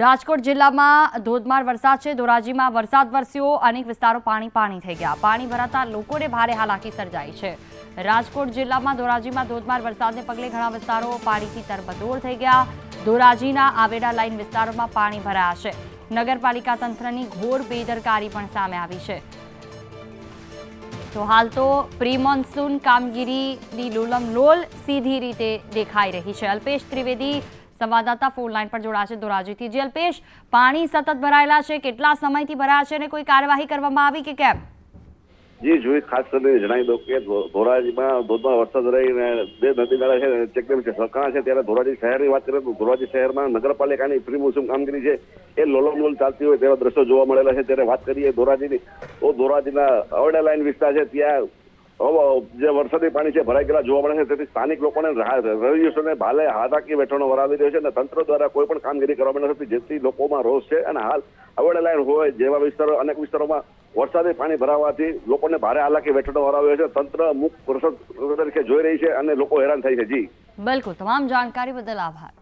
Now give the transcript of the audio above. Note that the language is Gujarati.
રાજકોટ જિલ્લામાં ધોધમાર વરસાદ છે. ધોરાજીમાં વરસાદ વરસ્યો. અનેક વિસ્તારો પાણી પાણી થઈ ગયા. પાણી ભરાતા લોકોને ભારે હાલાકી સર્જાઈ છે. રાજકોટ જિલ્લામાં ધોરાજીમાં ધોધમાર વરસાદને પગલે ઘણા વિસ્તારો પાણીથી તરબતોર થઈ ગયા. ધોરાજીના આવેડા લાઇન વિસ્તારોમાં પાણી ભરાયા છે. નગરપાલિકા તંત્રની ઘોર બેદરકારી પણ સામે આવી છે. તો હાલ તો પ્રી મોન્સૂન કામગીરીની લોલમ લોલ સીધી રીતે દેખાઈ રહી છે. અલ્પેશ ત્રિવેદી સંવાદદાતા ફોન લાઈન પર જોડાશે ધોરાજીથી જે અલ્પેશ પાણી સતત ભરાયેલા છે, કેટલા સમયથી ભરાયા છે અને કોઈ કાર્યવાહી કરવામાં આવી કે કેમ? જી, જોઈ ખાસ કરીને જણાવી દઉં કે ધોરાજીમાં ધોધમાર વરસાદ રહીને બે નદી નાળા છે ચેકડેમ છે, સરકાણા છે, ત્યારે ધોરાજી શહેરની વાત કરીએ તો ધોરાજી શહેરમાં નગરપાલિકાની પ્રિમોસમ કામગીરી છે, એ લોલમલોલ ચાલતી હોય તેવા દ્રશ્યો જોવા મળેલા છે. ત્યારે વાત કરીએ ધોરાજીની, તો ધોરાજીના અવડા લાઇન વિસ્તાર છે, ત્યાં જે વરસાદી પાણી છે ભરાઈ ગયેલા જોવા મળે છે. તેથી સ્થાનિક લોકોને રહીશોને ભાલે હાથાકી વેઠવાનો વરાવી રહ્યો છે અને તંત્ર દ્વારા કોઈ પણ કામગીરી કરવામાં નથી જેથી લોકોમાં રોષ છે અને હાલ અવડા લાઈન હોય જેવા વિસ્તારો, અનેક વિસ્તારોમાં વરસાદી પાણી ભરાવાથી લોકોને ભારે હાલાકી વેઠવાનો વરાવ્યો છે. તંત્ર મુખ તરીકે જોઈ રહી છે અને લોકો હેરાન થઈ છે. જી. બિલકુલ. તમામ જાણકારી બદલ આભાર.